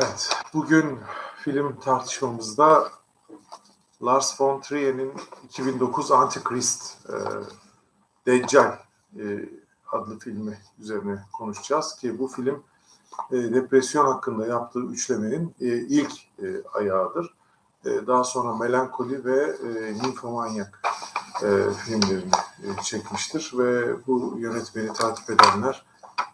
Evet, bugün film tartışmamızda Lars von Trier'in 2009 Antichrist, e, Deccal e, adlı filmi üzerine konuşacağız ki bu film e, depresyon hakkında yaptığı üçlemenin e, ilk e, ayağıdır. E, daha sonra Melankoli ve e, Nymphomaniac e, filmlerini e, çekmiştir ve bu yönetmeni takip edenler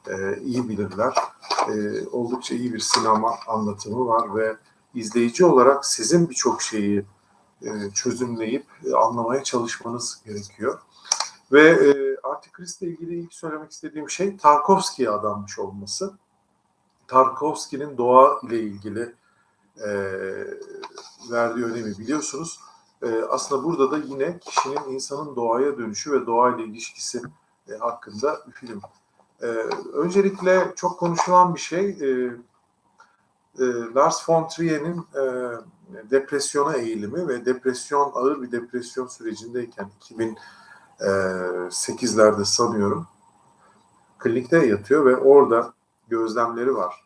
e, iyi bilirler. E, oldukça iyi bir sinema anlatımı var ve izleyici olarak sizin birçok şeyi e, çözümleyip e, anlamaya çalışmanız gerekiyor. Ve e, Antikrist ile ilgili ilk söylemek istediğim şey Tarkovski'ye adanmış olması. Tarkovski'nin doğa ile ilgili e, verdiği önemi biliyorsunuz. E, aslında burada da yine kişinin insanın doğaya dönüşü ve doğayla ilişkisi e, hakkında bir film. E, öncelikle çok konuşulan bir şey e, e, Lars von Trier'in e, depresyona eğilimi ve depresyon ağır bir depresyon sürecindeyken 2008'lerde sanıyorum klinikte yatıyor ve orada gözlemleri var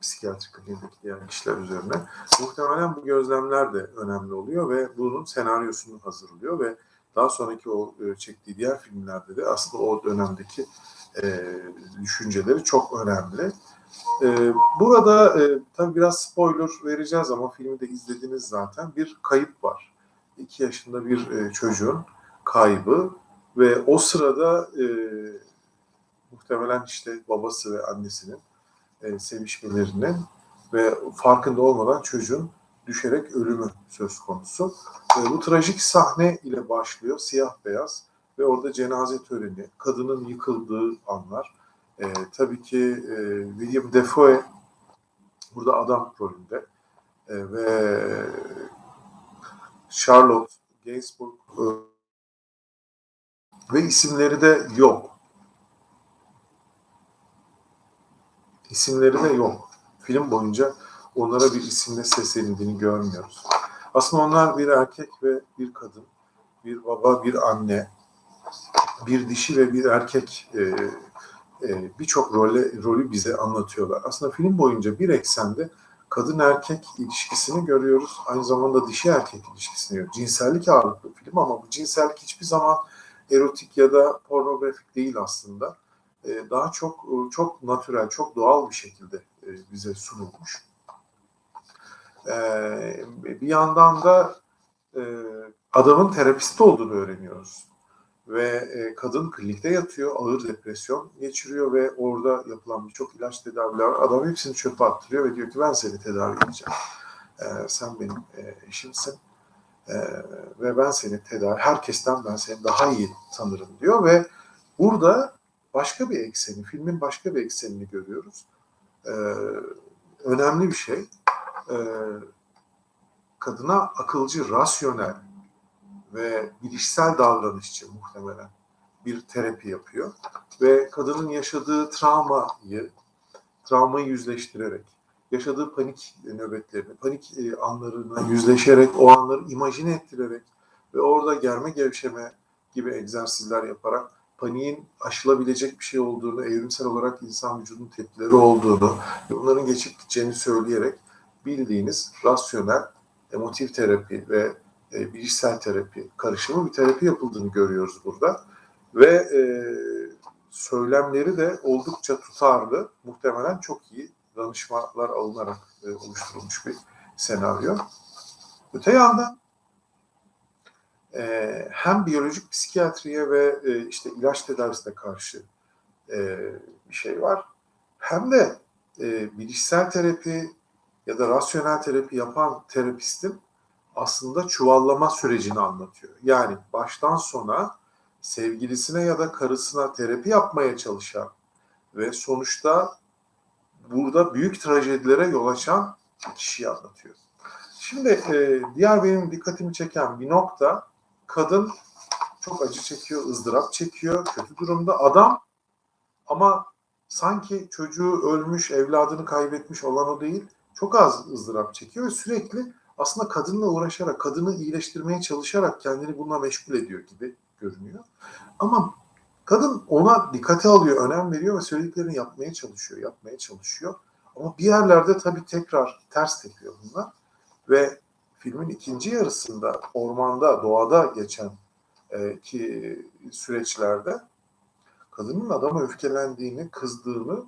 psikiyatri kliniğindeki diğer kişiler üzerine. Muhtemelen bu gözlemler de önemli oluyor ve bunun senaryosunu hazırlıyor ve daha sonraki o e, çektiği diğer filmlerde de aslında o dönemdeki e, düşünceleri çok önemli. E, burada e, tabii biraz spoiler vereceğiz ama filmi de izlediniz zaten. Bir kayıp var. İki yaşında bir e, çocuğun kaybı ve o sırada e, muhtemelen işte babası ve annesinin e, sevişmelerinin ve farkında olmadan çocuğun düşerek ölümü söz konusu. E, bu trajik sahne ile başlıyor, siyah beyaz ve orada cenaze töreni, kadının yıkıldığı anlar. E, tabii ki e, William Defoe burada adam rolünde e, ve Charlotte Gainsbourg e, ve isimleri de yok. İsimleri de yok. Film boyunca onlara bir isimle seslenildiğini görmüyoruz. Aslında onlar bir erkek ve bir kadın, bir baba, bir anne, bir dişi ve bir erkek e, e, birçok rolü bize anlatıyorlar. Aslında film boyunca bir eksende kadın erkek ilişkisini görüyoruz. Aynı zamanda dişi erkek ilişkisini görüyoruz. Cinsellik ağırlıklı film ama bu cinsellik hiçbir zaman erotik ya da pornografik değil aslında. E, daha çok çok natürel, çok doğal bir şekilde e, bize sunulmuş. E, bir yandan da e, adamın terapist olduğunu öğreniyoruz ve e, kadın klinikte yatıyor, ağır depresyon geçiriyor ve orada yapılan birçok ilaç tedaviler. Adam hepsini çöpe attırıyor ve diyor ki ben seni tedavi edeceğim. E, sen benim e, eşimsin e, ve ben seni tedavi, herkesten ben seni daha iyi tanırım diyor ve burada başka bir ekseni, filmin başka bir eksenini görüyoruz. E, önemli bir şey. E, kadına akılcı, rasyonel, ve bilişsel davranışçı muhtemelen bir terapi yapıyor. Ve kadının yaşadığı travmayı, travmayı yüzleştirerek, yaşadığı panik nöbetlerini, panik e, anlarına yüzleşerek, o anları imajine ettirerek ve orada germe gevşeme gibi egzersizler yaparak paniğin aşılabilecek bir şey olduğunu, evrimsel olarak insan vücudunun tepkileri olduğunu ve bunların geçip gideceğini söyleyerek bildiğiniz rasyonel emotif terapi ve e, bilişsel terapi karışımı bir terapi yapıldığını görüyoruz burada. Ve e, söylemleri de oldukça tutarlı, muhtemelen çok iyi danışmalar alınarak e, oluşturulmuş bir senaryo. Öte yandan e, hem biyolojik psikiyatriye ve e, işte ilaç tedavisine karşı e, bir şey var. Hem de e, bilişsel terapi ya da rasyonel terapi yapan terapistin aslında çuvallama sürecini anlatıyor. Yani baştan sona sevgilisine ya da karısına terapi yapmaya çalışan ve sonuçta burada büyük trajedilere yol açan kişiyi anlatıyor. Şimdi e, diğer benim dikkatimi çeken bir nokta kadın çok acı çekiyor, ızdırap çekiyor, kötü durumda. Adam ama sanki çocuğu ölmüş, evladını kaybetmiş olan o değil. Çok az ızdırap çekiyor ve sürekli aslında kadınla uğraşarak, kadını iyileştirmeye çalışarak kendini bununla meşgul ediyor gibi görünüyor. Ama kadın ona dikkate alıyor, önem veriyor ve söylediklerini yapmaya çalışıyor, yapmaya çalışıyor. Ama bir yerlerde tabii tekrar ters tepiyor bunlar. Ve filmin ikinci yarısında ormanda, doğada geçen e, ki süreçlerde kadının adama öfkelendiğini, kızdığını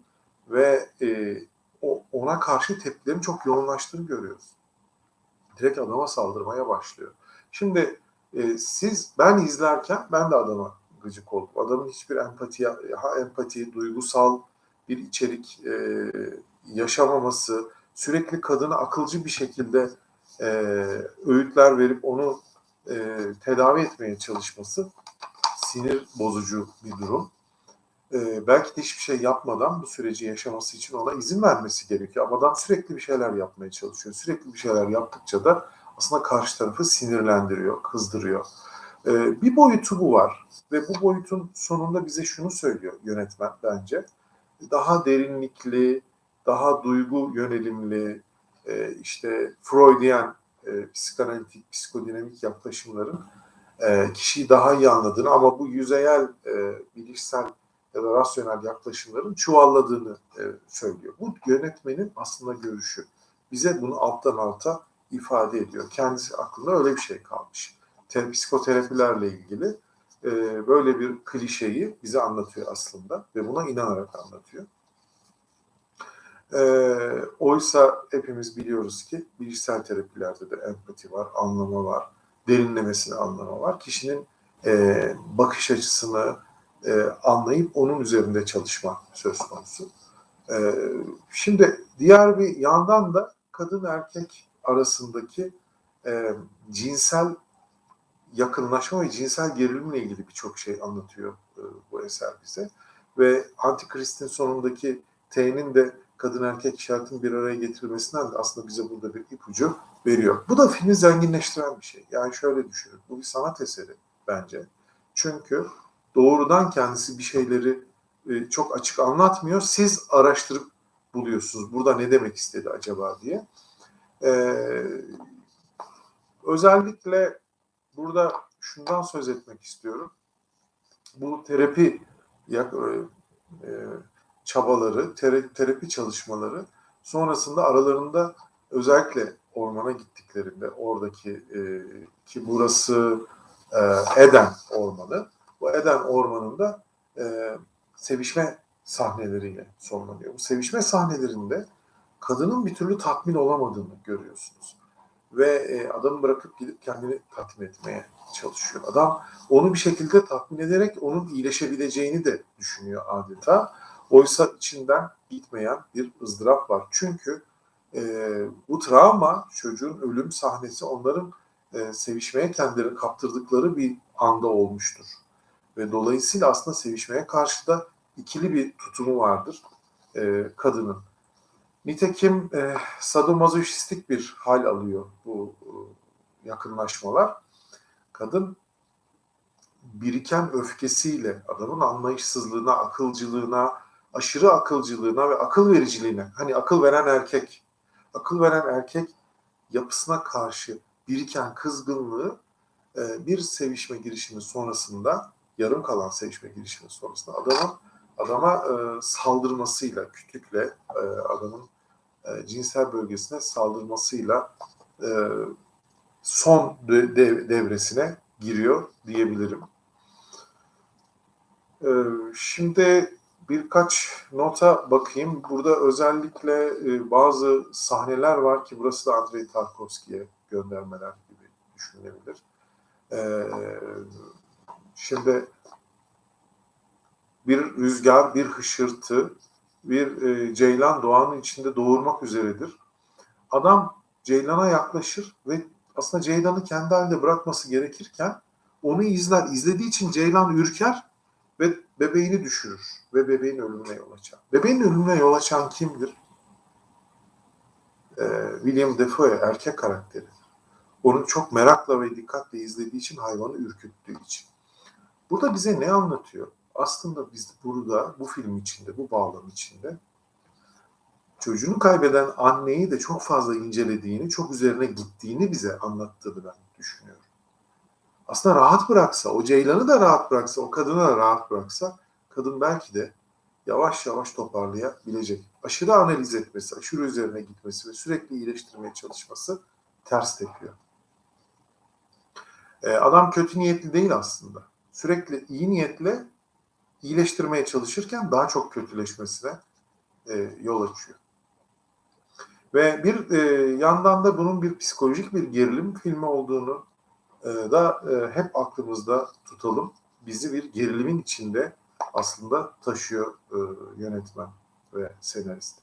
ve e, ona karşı tepkilerini çok yoğunlaştığını görüyoruz. Direkt adama saldırmaya başlıyor. Şimdi e, siz, ben izlerken ben de adama gıcık oldum. Adamın hiçbir empati, ha, empati, duygusal bir içerik e, yaşamaması, sürekli kadını akılcı bir şekilde e, öğütler verip onu e, tedavi etmeye çalışması sinir bozucu bir durum. E, belki de hiçbir şey yapmadan bu süreci yaşaması için ona izin vermesi gerekiyor. Ama adam sürekli bir şeyler yapmaya çalışıyor. Sürekli bir şeyler yaptıkça da aslında karşı tarafı sinirlendiriyor, kızdırıyor. E, bir boyutu bu var ve bu boyutun sonunda bize şunu söylüyor yönetmen bence. Daha derinlikli, daha duygu yönelimli, e, işte Freudian e, psikanalitik, psikodinamik yaklaşımların e, kişiyi daha iyi anladığını ama bu yüzeyel e, bilişsel ya da rasyonel yaklaşımların çuvalladığını e, söylüyor. Bu yönetmenin aslında görüşü. Bize bunu alttan alta ifade ediyor. Kendisi aklında öyle bir şey kalmış. Te, psikoterapilerle ilgili e, böyle bir klişeyi bize anlatıyor aslında ve buna inanarak anlatıyor. E, oysa hepimiz biliyoruz ki bilişsel terapilerde de empati var, anlama var, derinlemesine anlama var. Kişinin e, bakış açısını e, anlayıp onun üzerinde çalışma söz konusu. E, şimdi diğer bir yandan da kadın erkek arasındaki e, cinsel yakınlaşma ve cinsel gerilimle ilgili birçok şey anlatıyor e, bu eser bize. Ve Antikrist'in sonundaki T'nin de kadın erkek işaretinin bir araya getirilmesinden de aslında bize burada bir ipucu veriyor. Bu da filmi zenginleştiren bir şey. Yani şöyle düşünün. Bu bir sanat eseri bence. Çünkü doğrudan kendisi bir şeyleri e, çok açık anlatmıyor. Siz araştırıp buluyorsunuz. Burada ne demek istedi acaba diye. Ee, özellikle burada şundan söz etmek istiyorum. Bu terapi e, e, çabaları, terapi çalışmaları sonrasında aralarında özellikle ormana gittiklerinde oradaki e, ki burası Eden Ormanı. Bu Eden Ormanı'nda sevişme sahneleriyle sonlanıyor. Bu sevişme sahnelerinde kadının bir türlü tatmin olamadığını görüyorsunuz. Ve e, adamı bırakıp gidip kendini tatmin etmeye çalışıyor. Adam onu bir şekilde tatmin ederek onun iyileşebileceğini de düşünüyor adeta. Oysa içinden gitmeyen bir ızdırap var. Çünkü e, bu travma çocuğun ölüm sahnesi onların e, sevişmeye kendilerini kaptırdıkları bir anda olmuştur. Ve dolayısıyla aslında sevişmeye karşı da ikili bir tutumu vardır e, kadının. Nitekim e, sadomazoşistik bir hal alıyor bu e, yakınlaşmalar. Kadın biriken öfkesiyle adamın anlayışsızlığına, akılcılığına, aşırı akılcılığına ve akıl vericiliğine, hani akıl veren erkek, akıl veren erkek yapısına karşı biriken kızgınlığı e, bir sevişme girişimi sonrasında, yarım kalan sevişme girişimi sonrasında adamın adama e, saldırmasıyla, kütükle e, adamın e, cinsel bölgesine saldırmasıyla e, son de, de, devresine giriyor diyebilirim. E, şimdi birkaç nota bakayım. Burada özellikle e, bazı sahneler var ki burası da Andrei Tarkovski'ye göndermeler gibi düşünülebilir. E, şimdi bir rüzgar, bir hışırtı, bir e, ceylan doğanın içinde doğurmak üzeredir. Adam ceylana yaklaşır ve aslında ceylanı kendi halinde bırakması gerekirken onu izler. İzlediği için ceylan ürker ve bebeğini düşürür ve bebeğin ölümüne yol açar. Bebeğin ölümüne yol açan kimdir? Ee, William Defoe erkek karakteri. Onu çok merakla ve dikkatle izlediği için hayvanı ürküttüğü için. Burada bize ne anlatıyor? aslında biz burada bu film içinde, bu bağlam içinde çocuğunu kaybeden anneyi de çok fazla incelediğini, çok üzerine gittiğini bize anlattığını ben düşünüyorum. Aslında rahat bıraksa, o Ceylan'ı da rahat bıraksa, o kadını da rahat bıraksa, kadın belki de yavaş yavaş toparlayabilecek. Aşırı analiz etmesi, aşırı üzerine gitmesi ve sürekli iyileştirmeye çalışması ters tepiyor. Ee, adam kötü niyetli değil aslında. Sürekli iyi niyetle iyileştirmeye çalışırken daha çok kötüleşmesine e, yol açıyor. Ve bir e, yandan da bunun bir psikolojik bir gerilim filmi olduğunu e, da e, hep aklımızda tutalım. Bizi bir gerilimin içinde aslında taşıyor e, yönetmen ve senarist.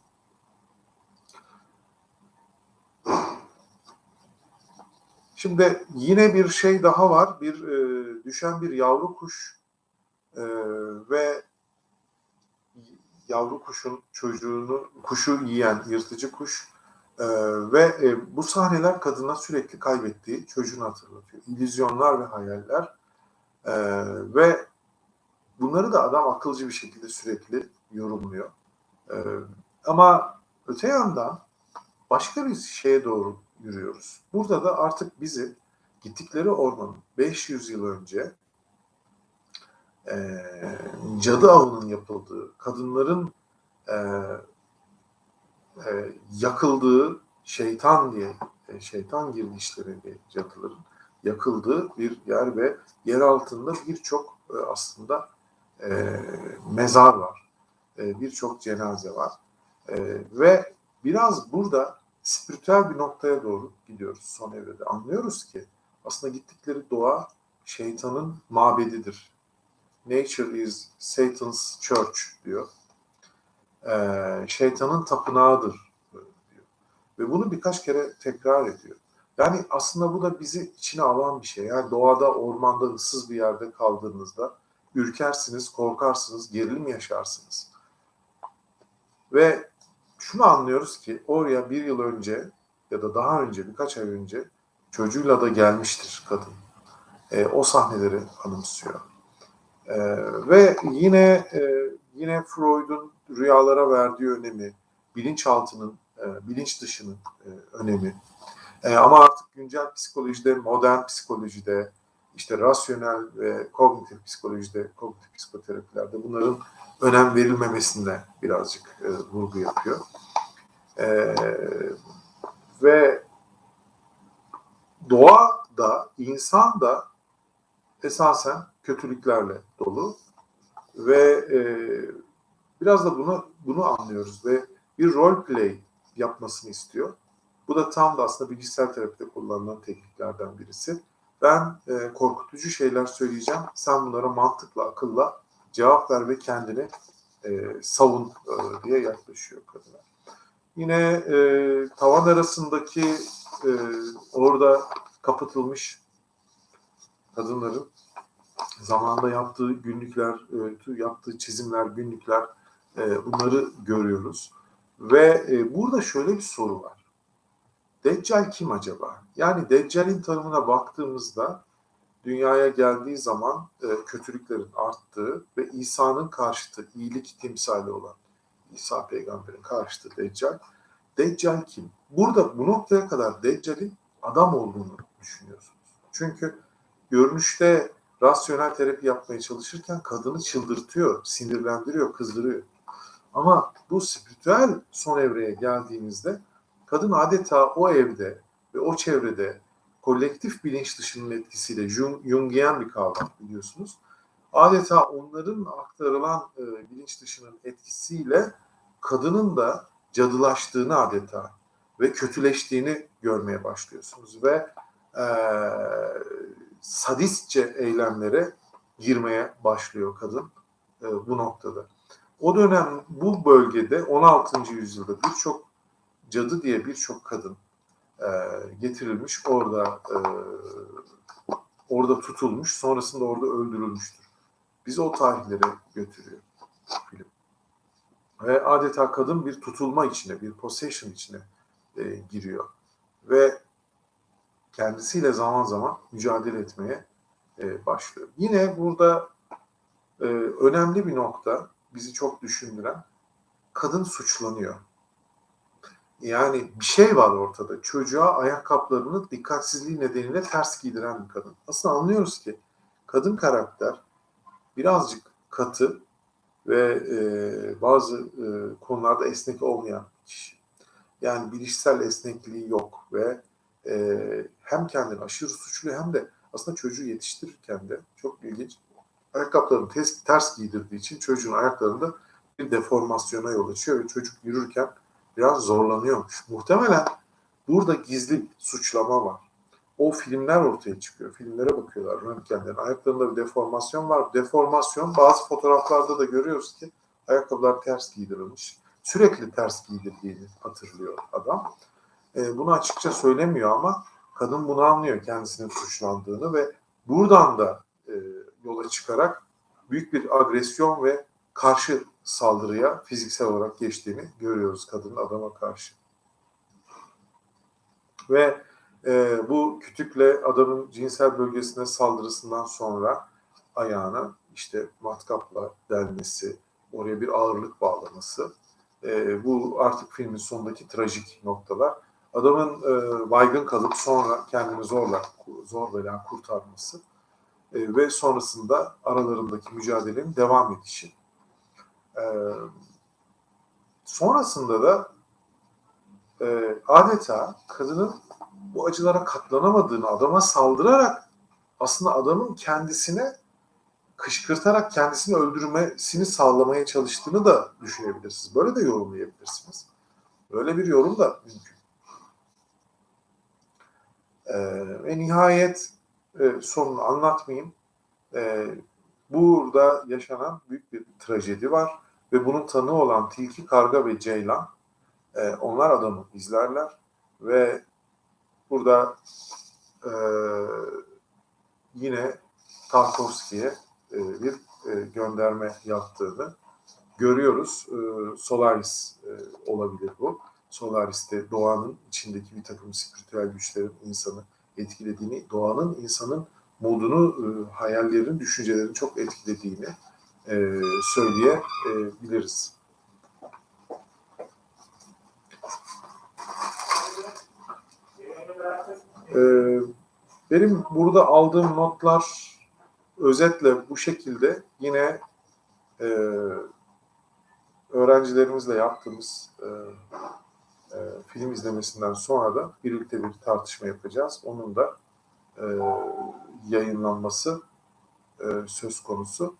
Şimdi yine bir şey daha var. Bir e, düşen bir yavru kuş e, ve yavru kuşun çocuğunu, kuşu yiyen yırtıcı kuş e, ve e, bu sahneler kadına sürekli kaybettiği çocuğunu hatırlatıyor. İllüzyonlar ve hayaller e, ve bunları da adam akılcı bir şekilde sürekli yorumluyor. E, ama öte yandan başka bir şeye doğru yürüyoruz. Burada da artık bizi gittikleri ormanın 500 yıl önce e, cadı avının yapıldığı, kadınların e, e, yakıldığı şeytan diye e, şeytan girmişleri diye cadıların yakıldığı bir yer ve yer altında birçok e, aslında e, mezar var. E, birçok cenaze var. E, ve biraz burada spiritüel bir noktaya doğru gidiyoruz son evrede. Anlıyoruz ki aslında gittikleri doğa şeytanın mabedidir. Nature is Satan's church diyor. Ee, şeytanın tapınağıdır diyor. Ve bunu birkaç kere tekrar ediyor. Yani aslında bu da bizi içine alan bir şey. Yani doğada, ormanda, ıssız bir yerde kaldığınızda ürkersiniz, korkarsınız, gerilim yaşarsınız. Ve şunu anlıyoruz ki oraya bir yıl önce ya da daha önce, birkaç ay önce çocuğuyla da gelmiştir kadın. E, o sahneleri anımsıyor. E, ve yine e, yine Freud'un rüyalara verdiği önemi, bilinçaltının, e, bilinç dışının e, önemi. E, ama artık güncel psikolojide, modern psikolojide, işte rasyonel ve kognitif psikolojide, kognitif psikoterapilerde bunların önem verilmemesinde birazcık e, vurgu yapıyor. E, ve doğa da, insan da esasen kötülüklerle dolu ve e, biraz da bunu bunu anlıyoruz ve bir role play yapmasını istiyor. Bu da tam da aslında bilgisayar terapide kullanılan tekniklerden birisi. Ben e, korkutucu şeyler söyleyeceğim. Sen bunlara mantıkla, akılla cevap ver ve kendini e, savun e, diye yaklaşıyor kadına. Yine e, tavan arasındaki e, orada kapatılmış kadınların zamanında yaptığı günlükler, e, yaptığı çizimler, günlükler e, bunları görüyoruz. Ve e, burada şöyle bir soru var. Deccal kim acaba? Yani Deccal'in tanımına baktığımızda dünyaya geldiği zaman e, kötülüklerin arttığı ve İsa'nın karşıtı, iyilik timsali olan İsa peygamberin karşıtı Deccal. Deccal kim? Burada bu noktaya kadar Deccal'in adam olduğunu düşünüyorsunuz. Çünkü görünüşte rasyonel terapi yapmaya çalışırken kadını çıldırtıyor, sinirlendiriyor, kızdırıyor. Ama bu spiritüel son evreye geldiğimizde kadın adeta o evde ve o çevrede kolektif bilinç dışının etkisiyle Jung, Jungian bir kavram biliyorsunuz. Adeta onların aktarılan e, bilinç dışının etkisiyle kadının da cadılaştığını adeta ve kötüleştiğini görmeye başlıyorsunuz ve e, sadistçe eylemlere girmeye başlıyor kadın e, bu noktada. O dönem bu bölgede 16. yüzyılda birçok cadı diye birçok kadın e, getirilmiş orada e, orada tutulmuş sonrasında orada öldürülmüştür. Bizi o tarihlere götürüyor film. Ve adeta kadın bir tutulma içine, bir possession içine e, giriyor. Ve kendisiyle zaman zaman mücadele etmeye e, başlıyor. Yine burada e, önemli bir nokta bizi çok düşündüren kadın suçlanıyor. Yani bir şey var ortada. Çocuğa ayakkabılarını dikkatsizliği nedeniyle ters giydiren bir kadın. Aslında anlıyoruz ki kadın karakter birazcık katı ve e, bazı e, konularda esnek olmayan kişi. Yani bilişsel esnekliği yok ve e, hem kendini aşırı suçlu hem de aslında çocuğu yetiştirirken de çok ilginç ayakkabılarını ters, ters giydirdiği için çocuğun ayaklarında bir deformasyona yol açıyor ve çocuk yürürken biraz zorlanıyormuş. Muhtemelen burada gizli suçlama var. O filmler ortaya çıkıyor. Filmlere bakıyorlar röntgenlerin. Ayaklarında bir deformasyon var. Deformasyon bazı fotoğraflarda da görüyoruz ki ayakkabılar ters giydirilmiş. Sürekli ters giydirdiğini hatırlıyor adam. E, bunu açıkça söylemiyor ama kadın bunu anlıyor kendisinin suçlandığını ve buradan da e, yola çıkarak büyük bir agresyon ve karşı saldırıya fiziksel olarak geçtiğini görüyoruz kadının adama karşı. Ve e, bu kütükle adamın cinsel bölgesine saldırısından sonra ayağına işte matkapla delmesi, oraya bir ağırlık bağlaması. E, bu artık filmin sonundaki trajik noktalar. Adamın e, baygın kalıp sonra kendini zorla, zor bela kurtarması e, ve sonrasında aralarındaki mücadelenin devam edişi. E, sonrasında da e, adeta kadının bu acılara katlanamadığını adama saldırarak aslında adamın kendisine kışkırtarak kendisini öldürmesini sağlamaya çalıştığını da düşünebilirsiniz. Böyle de yorumlayabilirsiniz. Böyle bir yorum da mümkün. Ee, ve nihayet e, sonunu anlatmayayım. Ee, burada yaşanan büyük bir trajedi var ve bunun tanığı olan tilki, karga ve ceylan e, onlar adamı izlerler ve burada e, yine Tarkovski'ye e, bir e, gönderme yaptığını görüyoruz. E, Solaris e, olabilir bu. Solaris'te doğanın içindeki bir takım spiritüel güçlerin insanı etkilediğini, doğanın insanın modunu, e, hayallerin, düşüncelerini çok etkilediğini e, söyleyebiliriz. E, benim burada aldığım notlar özetle bu şekilde yine e, öğrencilerimizle yaptığımız e, e, film izlemesinden sonra da birlikte bir tartışma yapacağız. Onun da e, yayınlanması e, söz konusu.